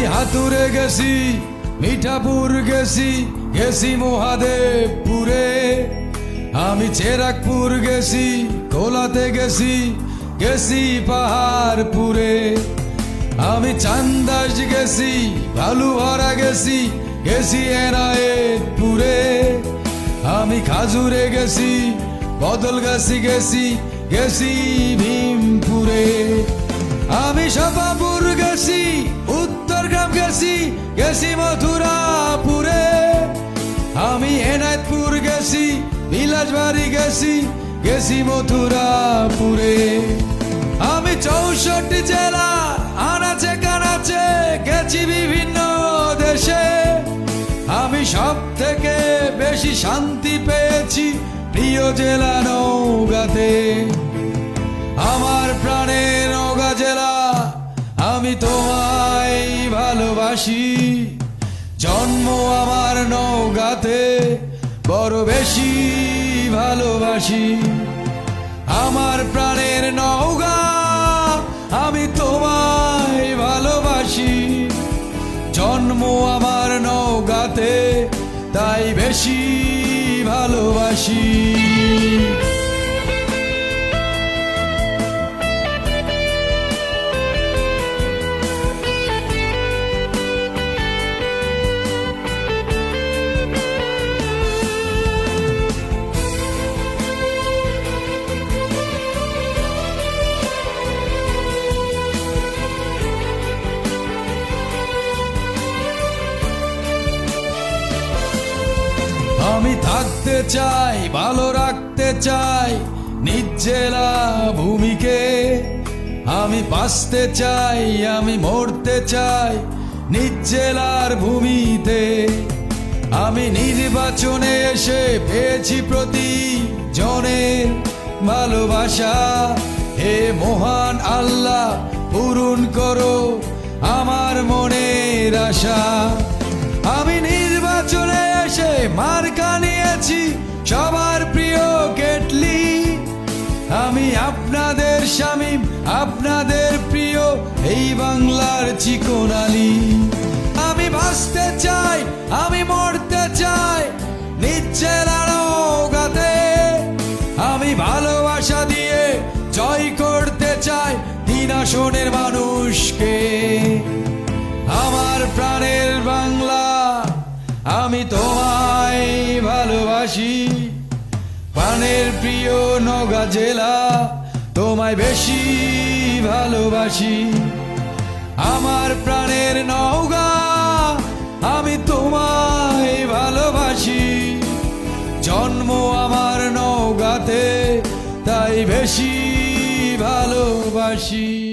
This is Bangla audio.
লাতুরে গেছি, মিঠাপুর গেছি গেছি মহাদেবপুরে। আমি চেরাকপুর গেছি, কোলাতে গেছি গেছি পাহাড়পুরে। আমি চান্দাস গেছি ভালুহরা গেছি গেছি এনায়েতপুরে। আমি খাজুরে গেছি বদল গাছি গেছি গেছি ভীমপুরে। বিলাসবাড়ি গেছি গেছি মথুরাপুরে। আমি চৌষট্টি জেলা আনাচে কানাচে গেছি বিভিন্ন দেশে। আমি সব থেকে বেশি শান্তি পেয়েছি প্রিয় জেলা নৌগাতে আমার প্রাণের নৌকা জেলা, আমি তোমায় ভালোবাসি। জন্ম আমার নৌগাতে বড় বেশি। ভালোবাসি। আমার প্রাণের নৌকা আমি তোমায় ভালোবাসি। জন্ম আমার নৌকাতে তাই বেশি ভালোবাসি। আমি থাকতে চাই, ভালো রাখতে চাই নিজ জেলা ভূমিকে। আমি বাঁচতে চাই, আমি মরতে চাই নিজ জেলার ভূমিতে। আমি নির্বাচনে এসে পেয়েছি প্রতি জনের ভালোবাসা। হে মহান আল্লাহ, পূরণ করো আমার মনের আশা। আমি নির্বাচনে এসে মার্কা নিয়েছি সবার প্রিয় কেটলি। আমি আপনাদের স্বামী, আপনাদের প্রিয় এই বাংলার চিকোনালি। আমি বাঁচতে চাই, আমি মরতে চাই নিচ্ছের গাতে আমি ভালোবাসা দিয়ে জয় করতে চাই তিন আসনের মানুষকে। ভালোবাসি। প্রাণের প্রিয় নগা জেলা, তোমায় বেশি ভালোবাসি। আমার প্রাণের নৌগা আমি তোমায় ভালোবাসি। জন্ম আমার নৌগাতে তাই বেশি ভালোবাসি।